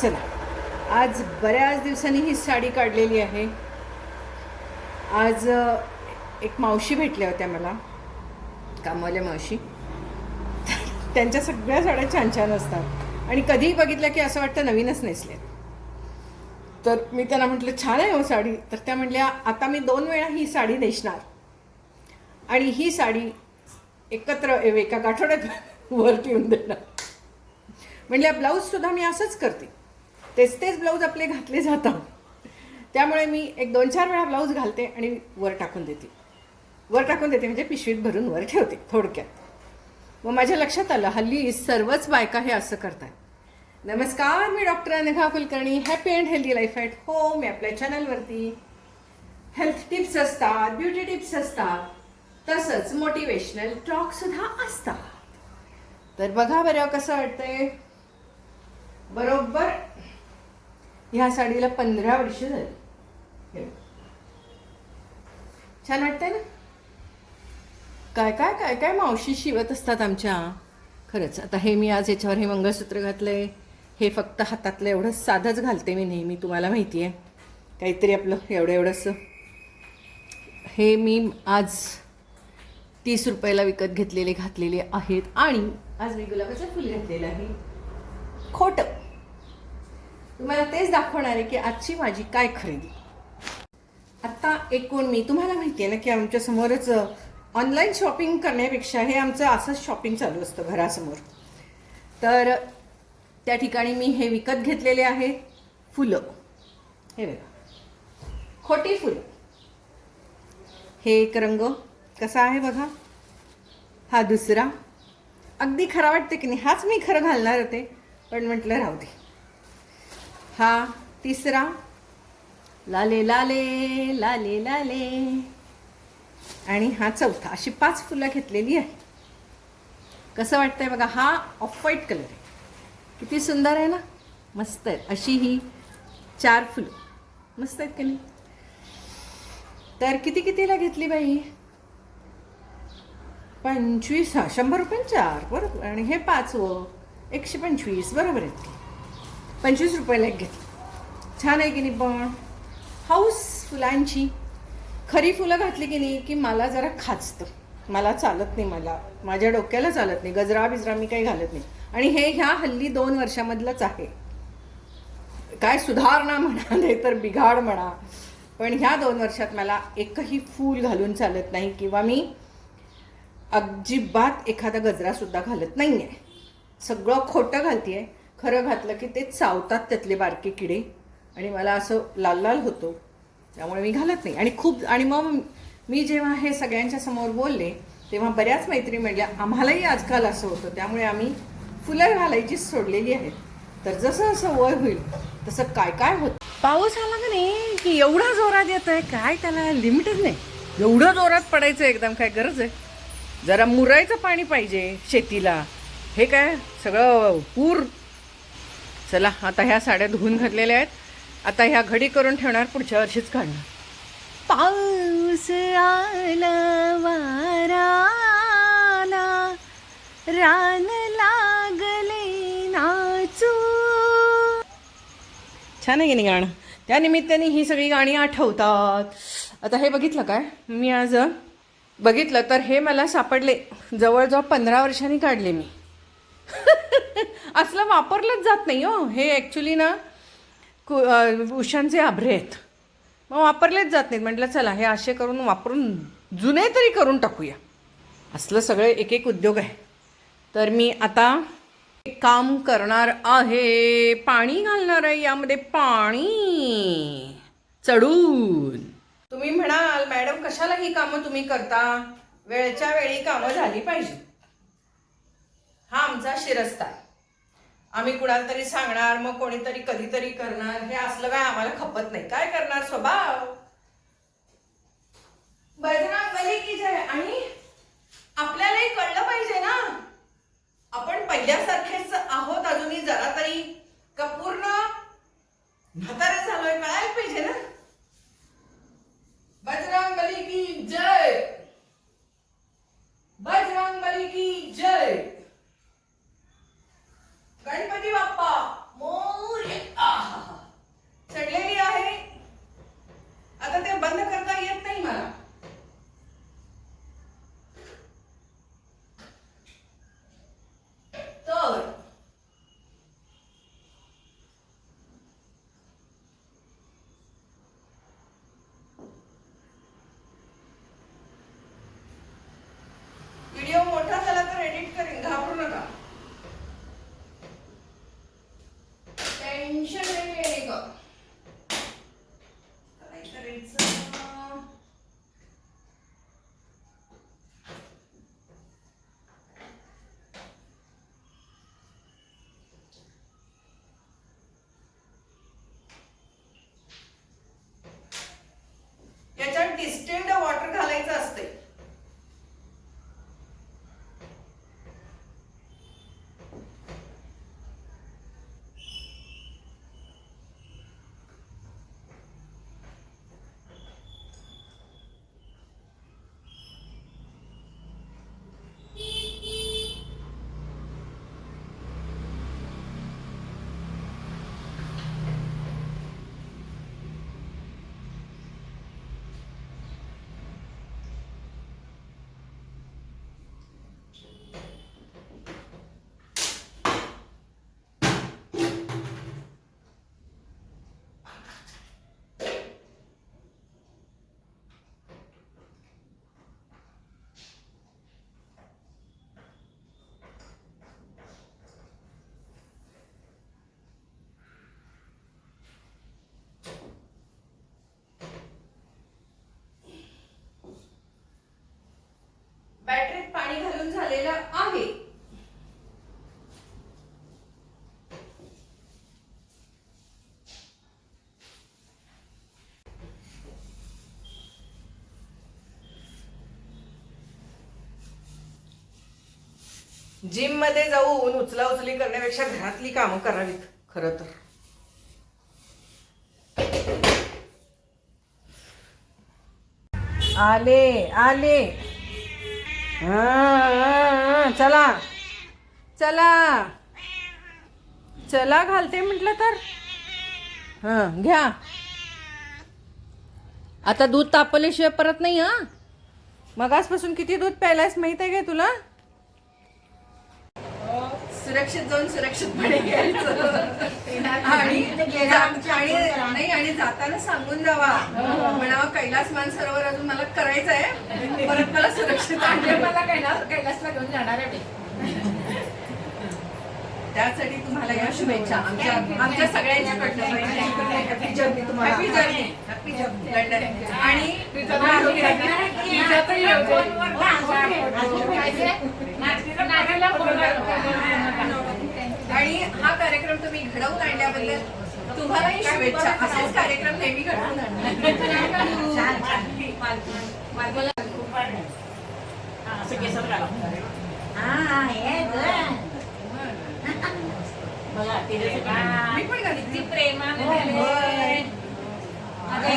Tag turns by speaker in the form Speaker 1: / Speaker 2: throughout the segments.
Speaker 1: चला. आज बऱ्याच दिवसांनी ही साडी काढलेली आहे. आज एक मावशी भेटल्या होत्या मला. कामवाल्या मावशी. त्यांच्या सगळ्या साड्या छान छान असतात. आणि कधीही बघितलं की असं वाटतं नवीनच नेसले तर मी त्यांना म्हटलं छान आहे हो साडी. तर त्या म्हटल्या आता मी दोन वेळा ही साडी नेसणार. आणि ही साडी एकत्र एका गाठोड्यात वर ठेवून देणार. म्हणल्या ब्लाऊजसुद्धा मी असंच करते. तेच तेच ब्लाऊज आपले घातले जातात. त्यामुळे मी एक दोन चार वेळा ब्लाऊज घालते आणि वर टाकून देते. वर टाकून देते म्हणजे पिशवीत भरून वर ठेवते थोडक्यात. मग माझ्या लक्षात आलं हल्ली सर्वच बायका हे असं करतात. नमस्कार मी doctor Anagha Kulkarni happy and healthy life at home मी आपल्या चॅनलवरती. हेल्थ टिप्स असतात ब्युटी टिप्स असतात तसंच मोटिवेशनल टॉकसुद्धा असतात. तर बघा बरं कसं वाटतंय. बरोबर? ह्या साडीला पंधरा वर्ष झाली. हे छान वाटतंय ना? काय काय काय काय मावशी शिवत असतात आमच्या? खरंच. आता हे मी आज याच्यावर हे मंगळसूत्र घातलंय. हे फक्त हातातलं एवढं साधंच घालते मी नेहमी तुम्हाला माहिती आहे काहीतरी आपलं एवढं एवढंसं. हे मी आज तीस रुपयाला विकत घेतलेले घातलेले आहेत. आणि आज मी गुलाबाचं फुल घातलेलं आहे. खोटं. तुम्हाला तेच दाखवणार आहे की आजची माझी काय खरेदी. आत्ता एकूण मी तुम्हाला माहिती आहे ना की आमच्या समोरच ऑनलाईन शॉपिंग करण्यापेक्षा हे आमचं असंच शॉपिंग चालू असतं घरासमोर. तर त्या ठिकाणी मी हे विकत घेतलेले आहे फुलं. हे बघा. खोटी फुलं. हे एक रंग कसा आहे बघा? हा दुसरा. अगदी खरा वाटते की नाही हाच मी खरं घालणार होते पण म्हटलं राहू दे. हा तिसरा. लाले लाले लाले लाले. आणि हा चौथा. अशी पाच फुलं घेतलेली आहे. कसं वाटतंय बघा हा ऑफ व्हाईट कलर आहे. किती सुंदर आहे ना? मस्त आहे. अशी ही चार फुलं. मस्त आहेत की नाही? तर किती कितीला घेतली बाई? पंचवीस हा शंभर रुपये चार. बरोबर. आणि हे पाचवं. एकशे पंचवीस. बरोबर आहेत की? पंचवीस रुपयाला एक घेतलं. छान आहे की नाही पण? हाऊस फुलांची खरी फुलं घातली की नाही की मला जरा खाचतं मला चालत नाही मला. माझ्या डोक्याला चालत नाही. गजरा बिजरा मी काही घालत नाही. आणि हे ह्या हल्ली दोन वर्षामधलंच आहे. काय सुधारणा म्हणा नाही तर बिघाड म्हणा. पण ह्या दोन वर्षात मला एकही फूल घालून चालत नाही किंवा मी अजिबात एखादा गजरासुद्धा घालत नाही आहे सगळं खोटं घालते आहे खरं घातलं की ते चावतात त्यातले बारके किडे. आणि मला असं लाल लाल होतो. त्यामुळे मी घालत नाही. आणि खूप आणि मग मी जेव्हा हे सगळ्यांच्या समोर बोलले तेव्हा बऱ्याच मैत्री म्हटल्या आम्हालाही आजकाल असं होतं. त्यामुळे आम्ही फुलं घालायचीच सोडलेली आहेत. तर जसं जसं वय होईल तसं काय काय होत पाऊस आला का नाही? की एवढा जोरात येत आहे काय त्याला लिमिटच नाही. एवढं जोरात पडायचं एकदम. काय गरज आहे? जरा मुरायचं पाणी पाहिजे शेतीला. हे काय? सगळं पूर चला आता ह्या साड्या धुवून घातलेल्या आहेत. आता ह्या घडी करून ठेवणार पुढच्या वर्षीच काढणार. पाऊस आला वारा आला रान लागले नाचू. छान आहे की नाही गाणं? त्या निमित्ताने ही सगळी गाणी आठवतात. आता हे बघितलं काय? मी आज बघितलं तर हे मला सापडले. जवळजवळ पंधरा वर्षांनी काढले मी. असलं वापरलंच जात नाही हो. हे ॲक्च्युली ना कु उशांचे आभरे आहेत. मग वापरलेच जात नाहीत. म्हटलं चला हे असे करून वापरून जुने तरी करून टाकूया. असलं सगळं एक एक उद्योग आहे. तर मी आता एक काम करणार आहे. पाणी घालणार आहे. यामध्ये पाणी. चढून. तुम्ही म्हणाल मॅडम कशाला ही कामं तुम्ही करता? वेळच्या वेळी कामं झाली पाहिजे. हा आमचा शिरस्ता आहे. आम्ही कुणाला तरी सांगणार मग कोणीतरी कधीतरी करणार. हे असलं काय आम्हाला खपत नाही. काय करणार स्वभाव? बजरंग बली की जय. आणि आपल्यालाही कळलं पाहिजे ना. आपण पहिल्यासारखेच आहोत अजूनही जरा तरी का पूर्ण बॅटरीत पाणी घालून झालेलं आहे. जिममध्ये जाऊन उचला उचली करण्यापेक्षा घरातली कामं करावीत खरं तर. आले आले. चला. चला. चला घालते म्हटलं तर. हां घ्या. आता दूध तापवल्याशिवाय परत नाही हा? मगासपासून किती दूध प्यायलायस माहीत आहे का तुला? सुरक्षित जाऊन सुरक्षितपणे घ्यायचं. आणि आणि नाही आणि जाताना सांगून जावा. म्हणावं कैलास मानसरोवर अजून मला करायचं आहे परत मला सुरक्षित आणलं
Speaker 2: मला कैलास कैलासला घेऊन जाणार आहे मी.
Speaker 1: त्यासाठी तुम्हाला या शुभेच्छा. आमच्या आमच्या आणि हा कार्यक्रम तुम्ही घडवून आणल्याबद्दल तुम्हालाही शुभेच्छा. असेच कार्यक्रम नेहमी घडवून मी घाली
Speaker 2: किती प्रेमाने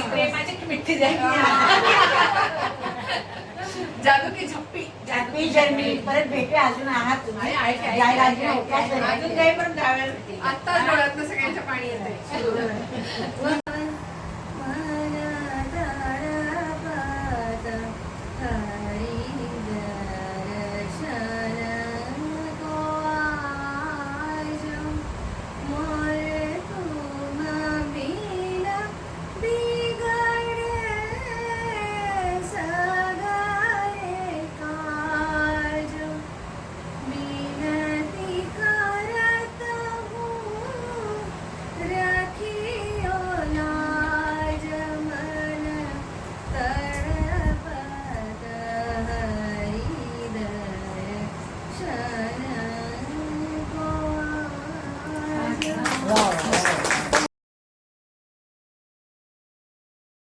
Speaker 2: प्रेमाची मिठी.
Speaker 1: जादू की झप्पी.
Speaker 3: जान्हवी जन्मी. परत भेटूया अजून आहात तुम्ही. अजून
Speaker 2: जावयाला
Speaker 1: आत्ताच डोळ्यातनं सगळ्यांच्या पाणी येते